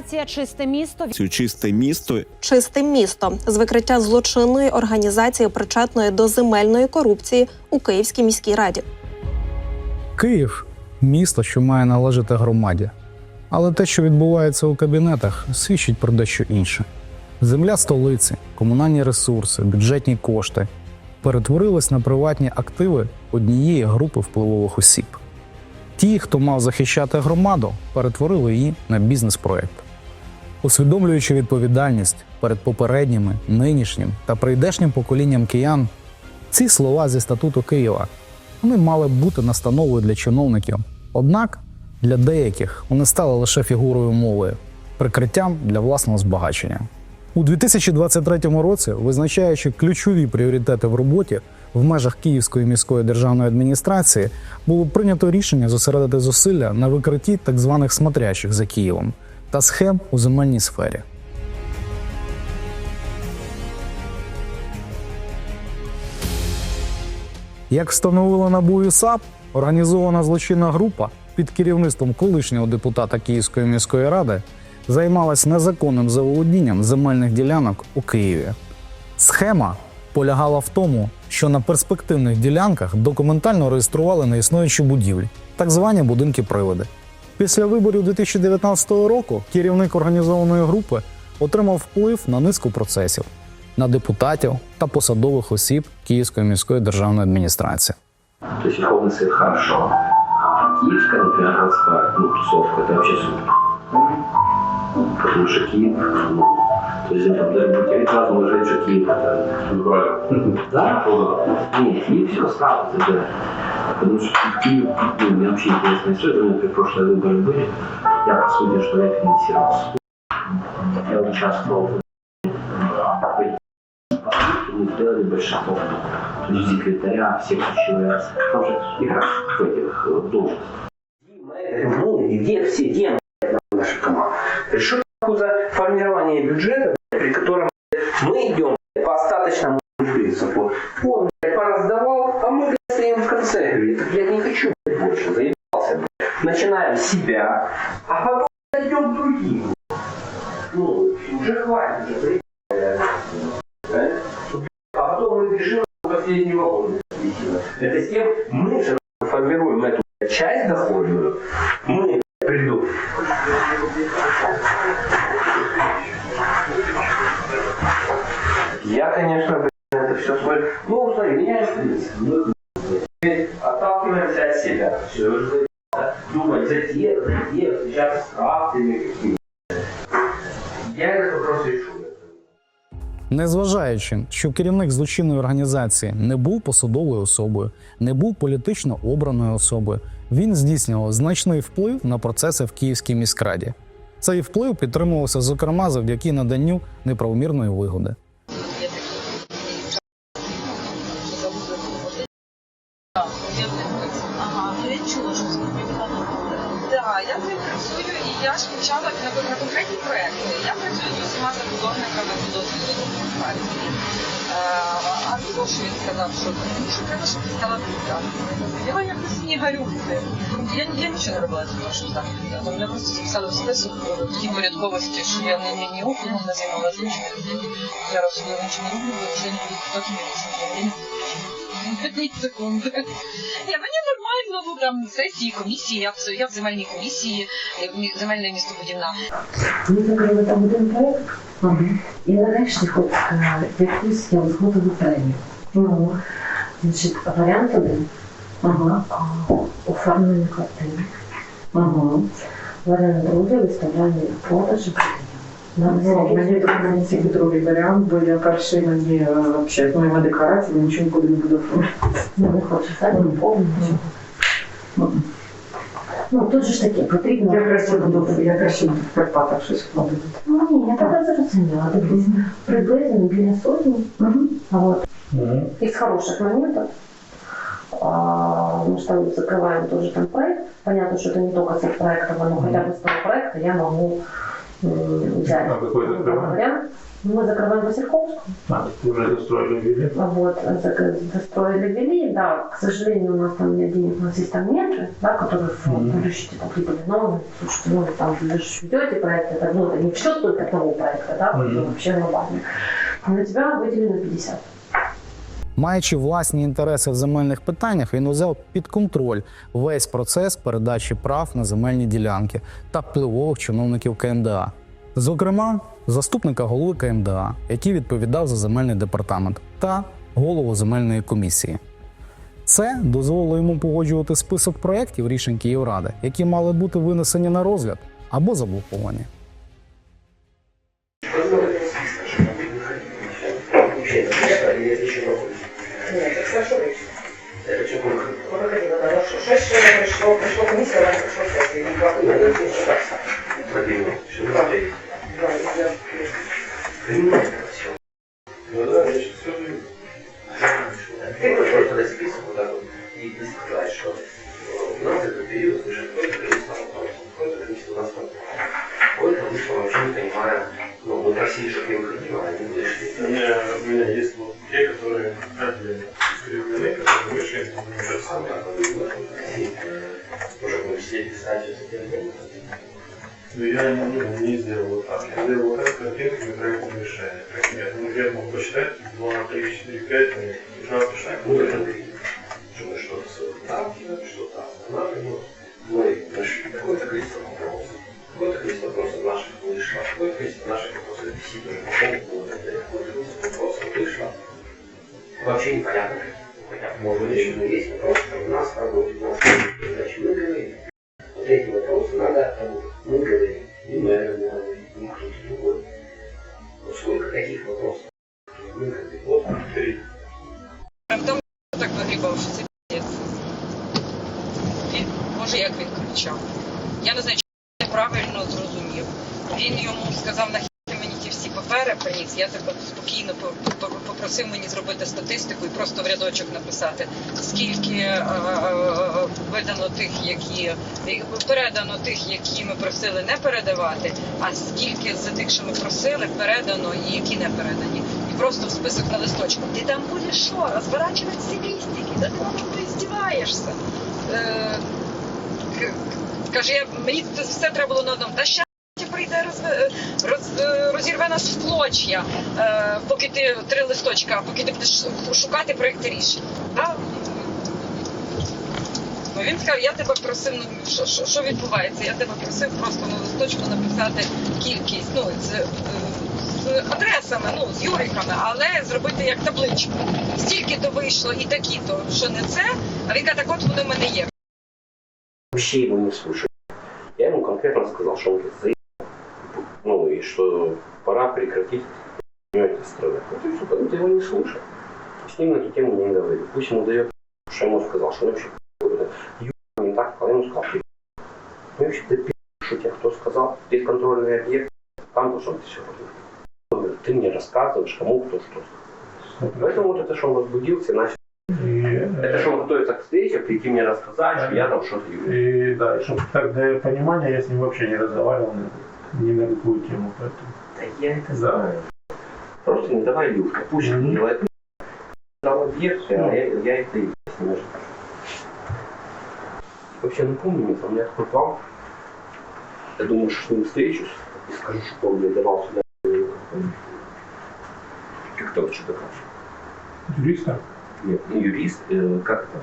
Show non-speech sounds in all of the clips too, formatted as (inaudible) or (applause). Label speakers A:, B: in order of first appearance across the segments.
A: Операція Чисте місто
B: Цю чисте місто
C: Чисте місто з викриття злочинної організації, причетної до земельної корупції у Київській міській раді.
D: Київ місто, що має належати громаді. Але те, що відбувається у кабінетах, свідчить про дещо інше. Земля столиці, комунальні ресурси, бюджетні кошти перетворились на приватні активи однієї групи впливових осіб. Ті, хто мав захищати громаду, перетворили її на бізнес-проект. Усвідомлюючи відповідальність перед попередніми, нинішнім та прийдешнім поколінням киян, ці слова зі статуту Києва вони мали б бути настановою для чиновників. Однак для деяких вони стали лише фігурою мови, прикриттям для власного збагачення. У 2023 році, визначаючи ключові пріоритети в роботі в межах Київської міської державної адміністрації, було прийнято рішення зосередити зусилля на викритті так званих смотрящих за Києвом та схем у земельній сфері. Як встановила НАБУ і САП, організована злочинна група під керівництвом колишнього депутата Київської міської ради займалась незаконним заволодінням земельних ділянок у Києві. Схема полягала в тому, що на перспективних ділянках документально реєстрували неіснуючі будівлі, так звані будинки приводи. Після виборів 2019 року керівник організованої групи отримав вплив на низку процесів на депутатів та посадових осіб Київської міської державної адміністрації.
E: То есть Верховный Совет хорошо. А Киевская, например, городская ну, тусовка, это вообще супер. Потому что Киев, ну, то есть там даже будет сразу уважать, что Киев это... Да? Нет, Киев все сразу забирает. Потому что Киев, ну, мне вообще интересная история, меня при прошлые выборы были. Я, по сути, что я финансировал суд. Я участвовал по мы сделали большинство. То есть секретаря, все ключевые. Там же игра в этих э, должностях.
F: Где все деньги наша команда? Нахуй за формирование бюджета, при котором мы идем по остаточному принципу. Он, блядь, пораздавал, а мы блядь, стоим в конце. Говорит, «Да, блядь, не хочу больше, заебался. блядь». Начинаем с себя, а потом идем к другим. Ну, уже хватит, уже заебался. А потом мы бежим в последний вагон. Это с тем, мы же формируем эту часть доходную, мы
D: Незважаючи, що керівник злочинної організації не був посадовою особою, не був політично обраною особою, він здійснював значний вплив на процеси в Київській міськраді. Цей вплив підтримувався, зокрема, завдяки наданню неправомірної вигоди.
G: Я ж почала на, конкретні проекти. Я працюю з усіма забудовниками по досвіду документації. А ну що він сказав, що що треба, щоб стала депутатом. Я якось не гарю. Я, я нічого не робила для того, щоб стати депутатом. Мене просто записали в список в такій порядковості, що я не, не, ні округом не займалася нічим. Я розумію, нічого не роблю, вже не я не знаю. Ні секунди. Ні, мені нормально, ну там сесії, комісії, я в, я в земельній комісії, е, мі- земельна містобудівна.
H: Ми закрили там один проєкт, і нарешті хоч е, якусь я згодила премію. Ну, значить, варіант один. Ага. Оформлення квартири. Ага. Варіант другий виставляння продаж
I: Ну, мені так тільки другий варіант, бо я перший мені е, взагалі, ну, моєму декларації нічого нікуди не буду оформляти.
H: Не виходить, так? Повністю. Ну, тут же ж таке, потрібно.
I: Я краще буду, я краще буду в Карпатах щось вкладати.
H: Ну, ні, я тебе зрозуміла. Дивись, приблизно біля сотні. А вот. Из хороших моментов а, мы же там закрываем тоже там проект. Понятно, что это не только с проекта, но хотя бы с того проекта я могу взять
J: А какой это
H: Ну, Мы закрываем Васильковскую.
K: А, уже достроили ввели.
H: Вот, достроили ввели, да, к сожалению, у нас там нет денег на системетры, да, которые
K: Мгм.
H: вы решите там прибыли, но, слушайте, ну, там вы же ведете проект, это, ну, это не все только того проекта, да, это вообще глобально. На тебя выделено 50.
D: Маючи власні інтереси в земельних питаннях, він узяв під контроль весь процес передачі прав на земельні ділянки та впливових чиновників КМДА. Зокрема, заступника голови КМДА, який відповідав за земельний департамент, та голову земельної комісії. Це дозволило йому погоджувати список проєктів рішень Київради, які мали бути винесені на розгляд або заблоковані.
L: Выходи, человек Ну, пришло, пришло комиссия, она пришла сейчас, и два
F: Ты
K: решения. Я, ну, я мог посчитать 2, 3, 4, 5, ужасно шаг.
F: Ну, это мы, что что-то сталкиваем, что-то останавливаем. Мы нашли какое-то количество вопросов. Какое-то количество вопросов наших вышло. Какое-то количество наших вопросов висит уже по поводу Какое-то количество вопросов вышло. Вообще непонятно. Понятно. Может быть, еще есть вопросы
L: Він, як він кричав. Я не знаю, чи він правильно зрозумів. Він йому сказав, нахід мені ті всі папери приніс, я тебе спокійно по- по- попросив мені зробити статистику і просто в рядочок написати, скільки е, е, видано тих, які е, передано тих, які ми просили не передавати, а скільки з тих, що ми просили, передано і які не передані. І просто в список на листочку. Ти там будеш що, розворачувати стилістики? Да ти ну, ти здіваєшся. Е, Каже, я, мені це все треба було на одному. Та ща прийде роз, роз, е, розірве нас в клоч'я, е, поки ти три листочка, поки ти будеш шукати проєкти рішень. Да? Ну, він сказав, я тебе просив, ну, що, що, що відбувається? Я тебе просив просто на листочку написати кількість, ну, з, е, з адресами, ну, з юриками, але зробити як табличку. Стільки то вийшло і такі то, що не це. А він каже, так от вони в мене є
F: вообще его не слушаю. Я ему конкретно сказал, что он за ну и что пора прекратить эти страдать. Вот и все, потому что его не слушал. С ним на эту тему не говорю. Пусть ему дает, что я ему сказал, что он вообще Юра не так, а я ему сказал, ты ну вообще ты пи***, что тебе кто сказал, здесь контрольный объект, там должно быть все Ты мне рассказываешь, кому кто что сказал. Поэтому вот это, что он возбудился, начал.
K: И,
F: Это
K: э,
F: что он готовится к встрече, прийти мне рассказать, что я там что-то
K: и да, чтобы так для понимания, я с ним вообще не разговаривал ни на какую тему. Поэтому.
F: Да я это
K: Да.
F: знаю. Просто не давай люфта. Пусть он делает. Дал объект, а я, я это и с ним скажу. Вообще напомни мне, у меня такой план. Я думаю, что с ним встречусь и скажу, что он мне давал сюда. Как то что такое?
K: Юриста?
F: Нет, не юрист, э, как это?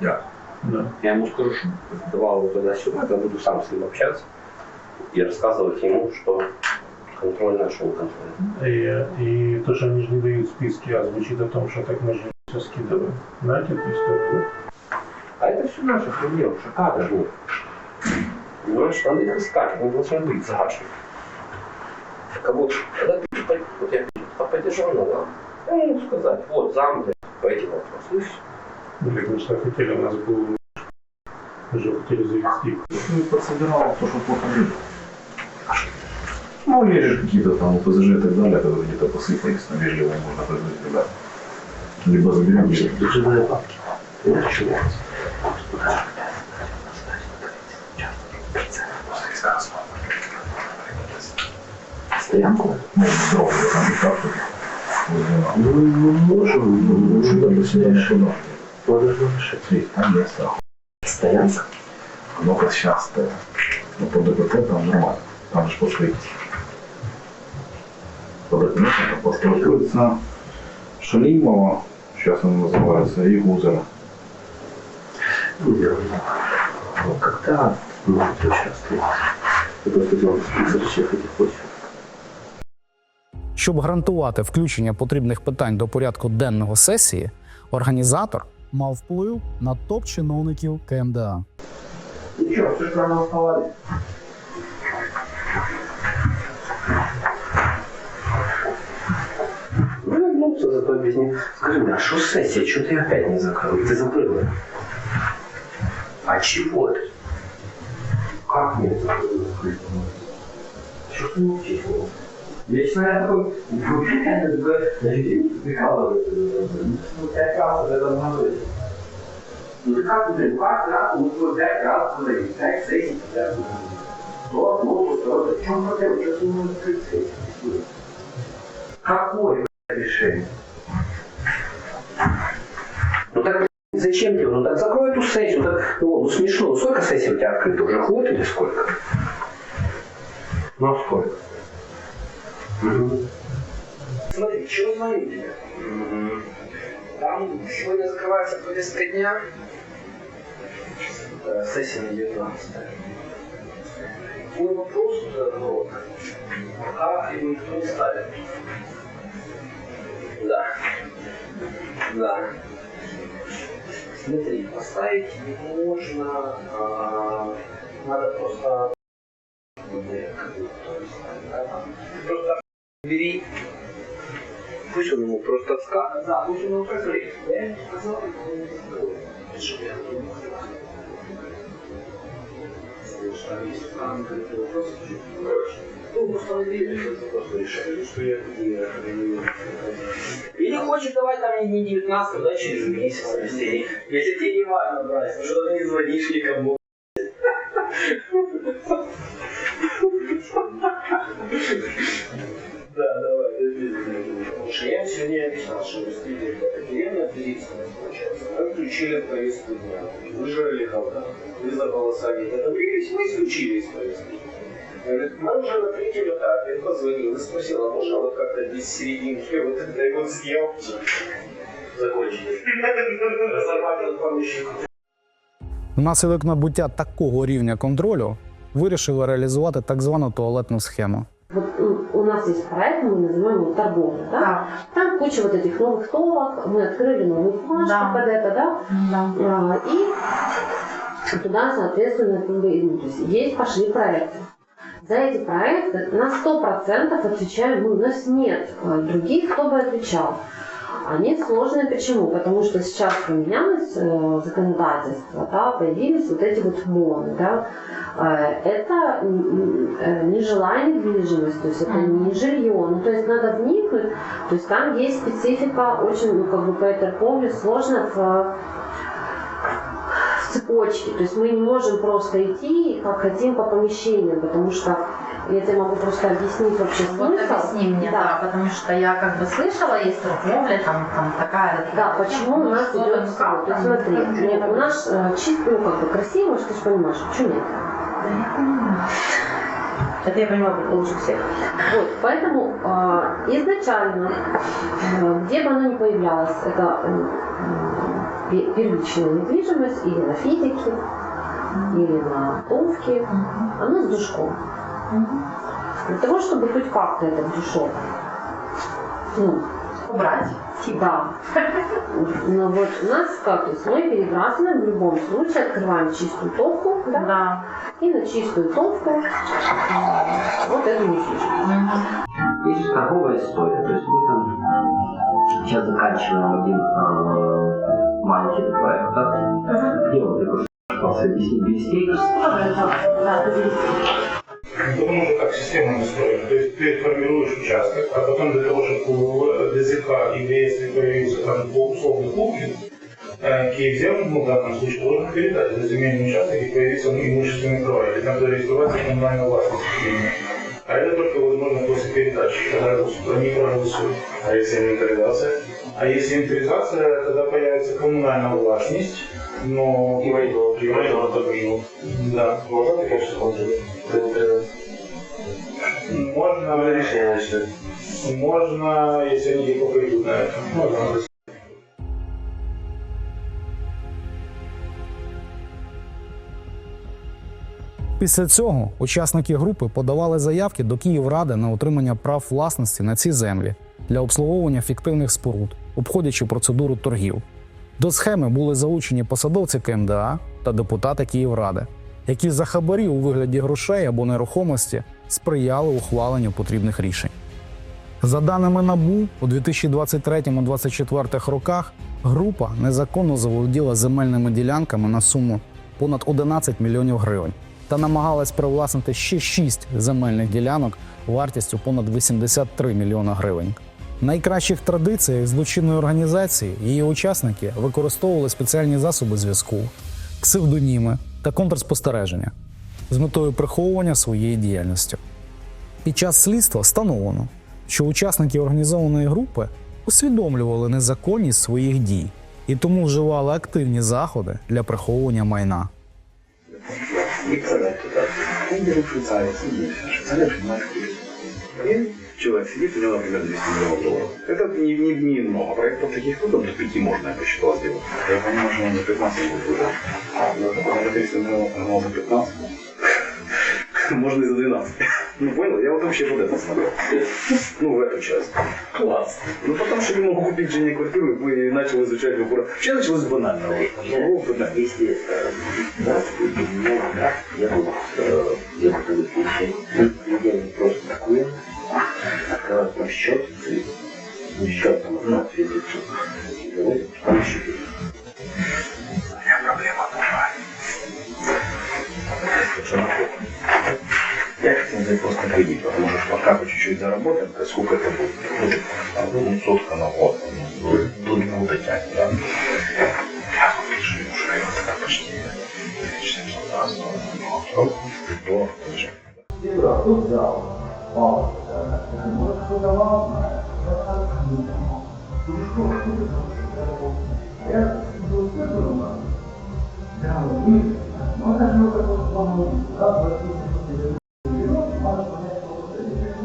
F: Да.
K: Да.
F: Я ему скажу, что давал его туда-сюда, я буду сам с ним общаться и рассказывать ему, что контрольная, что не контрольная.
K: И, и то, что они же не дают списки, а звучит о том, что так мы же все скидываем. Знаете эту историю?
F: А это все наши проблемы, шикарно же нет. Понимаешь, надо их искать, они должны быть загадки. Кого-то, когда ты, вот я а поддержал надо, я ему сказать, вот, зам, блядь, по этим вопросам, и все.
K: Или мы что хотели, у нас был уже хотели завести.
M: Ну, подсобирал то, что плохо жили. Ну, есть же какие-то там УПЗЖ и так далее, которые где-то посыпались, но вежливо можно предложить, ребят. Либо заберем, либо.
F: Понимаешь, что это? Стоянку?
M: Ну, дорогу, там и так
F: мы можем, сюда
M: сюда
F: машину. Подожди,
M: шипит, там есть
F: стоянка.
M: Много частая. Но по ДБТ там нормально. Там же пошли. По ДБТ там построится Шалимова, сейчас он называется, и Гузера.
F: Нет, когда может участвовать? Я просто делал список всех этих почек.
D: Щоб гарантувати включення потрібних питань до порядку денного сесії, організатор мав вплив на топ-чиновників КМДА.
F: Ну что, все правильно основали? Ну, вернулся, зато объяснил. Скажи мне, а что сессия? Что ты опять не закрыл? Ты закрыл ее? А чего ты? Как не закрыл? Что ты молчишь? Вечно я такой, ну. Ну, пять раз это обнаружили. Ну, ты как, блин, как раз, ну, вот пять раз, смотри, пять сессий, пять То, ну, то, в чем проблема? Что ты не можешь сессию? Какое решение? Ну так зачем тебе? Ну так закрой эту сессию. Так, ну, ну смешно. Ну, сколько сессий у тебя открыто? Уже год или сколько? Ну сколько? Смотри, чего звоню тебе? Там сегодня закрывается повестка дня. Э, Сессия на 19 Твой вопрос вот, как его кто ставит? Да. Да. Смотри, поставить можно, а, надо просто бери. Пусть он ему просто скажет. Да, пусть он ему просто а или ну, хочет давать там не 19, да, через месяц, если тебе не важно, брать, что ты не звонишь никому. Потому что я сегодня обещал, что вы стили деревня ответственность, получается. Мы включили в повестку дня. Выжрали холода. Вы за голосами не одобрились, мы исключили из повестки. Говорит, мы уже на третьем этапе позвонил и спросил, а можно вот как-то без серединки вот это вот съемки закончить? Разорвать над помощником.
D: Внаслідок набуття такого рівня контролю вирішили реалізувати так звану туалетну схему.
H: Нас есть проект, мы называем его торговля, да? Там куча вот этих новых толок, мы открыли новую флажку
I: Да.
H: под это, да? А, И туда, соответственно, как бы, ну, то есть, есть пошли проекты. За эти проекты на 100% отвечаем мы. У нас нет других, кто бы отвечал. Они сложные почему? Потому что сейчас поменялось э, законодательство, да, появились вот эти вот МОНы, да. Э, это э, нежилая недвижимость, то есть это не жилье. Ну, то есть надо вникнуть, то есть там есть специфика очень, ну, как бы по этой торговле сложно в в цепочке. То есть мы не можем просто идти, как хотим, по помещениям, потому что я тебе могу просто объяснить вообще
G: Вот
H: смысл.
G: объясни мне, да. потому что я как бы слышала, есть торговля, там, там такая.
H: Да, почему у нас идет
G: как
H: То есть смотри, нет, у нас э, чисто, ну как бы красиво, что ты же понимаешь, что нет.
G: Да я понимаю. Это я понимаю лучше всех.
H: Вот, поэтому э, изначально, э, где бы оно ни появлялось, это э, э, пе- первичная недвижимость или на физике, или на товке, оно с душком. Для того, чтобы хоть как-то этот душок ну,
G: Убрать.
H: Да. (laughs) Но вот у нас как, то есть мы перебрасываем в любом случае, открываем чистую топку, да,
G: Да.
H: и на чистую топку э, вот эту недвижимость.
F: Есть торговая история, то есть мы там сейчас заканчиваем один маленький проект, да? Где он такой пытался объяснить
K: Потому что как система устроена. То есть ты формируешь участок, а потом для того, чтобы у ДЗК или если появился там условный пункт, э, Киев взял, ну, в данном случае, должен передать этот земельный участок и появится ну, имущественный права, или там зарегистрироваться коммунальная властность. А это только возможно после передачи, когда они проголосуют. А если инвентаризация? А если инвентаризация, тогда появится коммунальная властность, но... И войдет. И войдет тоже. Да. Можно такое, что Можно решение, Можно, если они легко пойдут на это. Можно.
D: Після цього учасники групи подавали заявки до Київради на отримання прав власності на ці землі для обслуговування фіктивних споруд, обходячи процедуру торгів. До схеми були залучені посадовці КМДА та депутати Київради, які за хабарі у вигляді грошей або нерухомості сприяли ухваленню потрібних рішень. За даними НАБУ, у 2023-2024 роках група незаконно заволоділа земельними ділянками на суму понад 11 мільйонів гривень та намагалась привласнити ще 6 земельних ділянок вартістю понад 83 мільйона гривень. Найкращих традиціях злочинної організації її учасники використовували спеціальні засоби зв'язку, псевдоніми та контрспостереження з метою приховування своєї діяльності. Під час слідства встановлено, що учасники організованої групи усвідомлювали незаконність своїх дій і тому вживали активні заходи для приховування майна.
M: Продать туда. в Швейцарии, Швейцария. Швейцария понимаешь, И человек сидит, у него, например, 200 миллионов долларов. Это не, не, много. Проектов таких ну, до 5 можно, я посчитал, сделать. Я понимаю, что он за 15 будет уже. Но за 300 миллионов а за 15. Можно и за 12. Ну, понял? Я вот вообще вот это смотрел. Ну, в эту часть. Класс. Ну, потому что не могу купить жене квартиру и начал изучать вопрос. Вообще началось банально.
F: Если меня да, я был, э, я был я просто такую, открываю там счет, счет там, ну, физически, и говорю, что есть.
M: У меня проблема
F: взять просто кредит, потому что пока мы чуть-чуть заработаем, то сколько это будет? Ну, ну сотка на год, ну, до двух дотянет, да? Да, мы,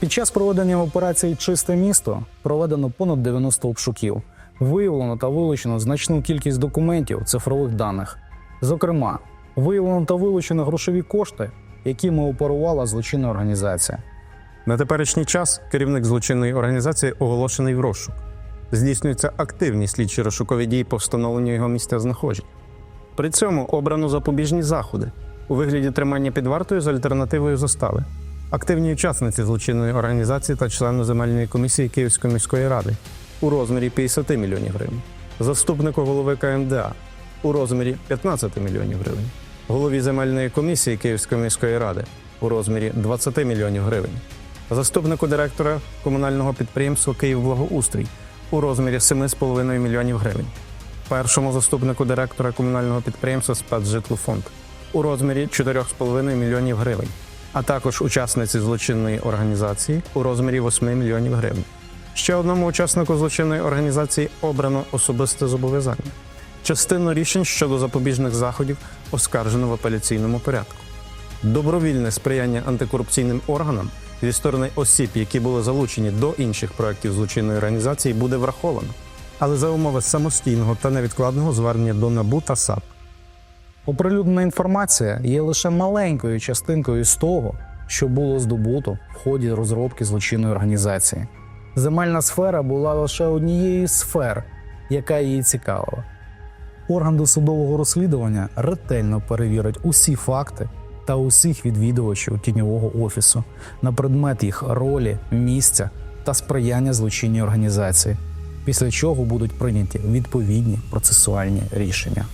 D: Під час проведення операції Чисте місто проведено понад 90 обшуків. Виявлено та вилучено значну кількість документів цифрових даних. Зокрема, виявлено та вилучено грошові кошти, якими оперувала злочинна організація.
N: На теперішній час керівник злочинної організації оголошений в розшук. Здійснюються активні слідчі розшукові дії по встановленню його місця знаходження. При цьому обрано запобіжні заходи у вигляді тримання під вартою з альтернативою застави. Активні учасниці злочинної організації та члени земельної комісії Київської міської ради. У розмірі 50 мільйонів гривень, заступнику голови КМДА у розмірі 15 мільйонів гривень, голові земельної комісії Київської міської ради. У розмірі 20 мільйонів гривень, заступнику директора комунального підприємства «Київблагоустрій» у розмірі 7,5 мільйонів гривень, першому заступнику директора комунального підприємства «Спецжитлофонд» у розмірі 4,5 мільйонів гривень, а також учасниці злочинної організації у розмірі 8 мільйонів гривень. Ще одному учаснику злочинної організації обрано особисте зобов'язання. Частину рішень щодо запобіжних заходів оскаржено в апеляційному порядку. Добровільне сприяння антикорупційним органам зі сторони осіб, які були залучені до інших проєктів злочинної організації, буде враховано, але за умови самостійного та невідкладного звернення до НАБУ та САП.
D: Оприлюднена інформація є лише маленькою частинкою з того, що було здобуто в ході розробки злочинної організації. Земельна сфера була лише однією з сфер, яка її цікавила. Орган досудового розслідування ретельно перевірить усі факти та усіх відвідувачів тіньового офісу на предмет їх ролі, місця та сприяння злочинній організації, після чого будуть прийняті відповідні процесуальні рішення.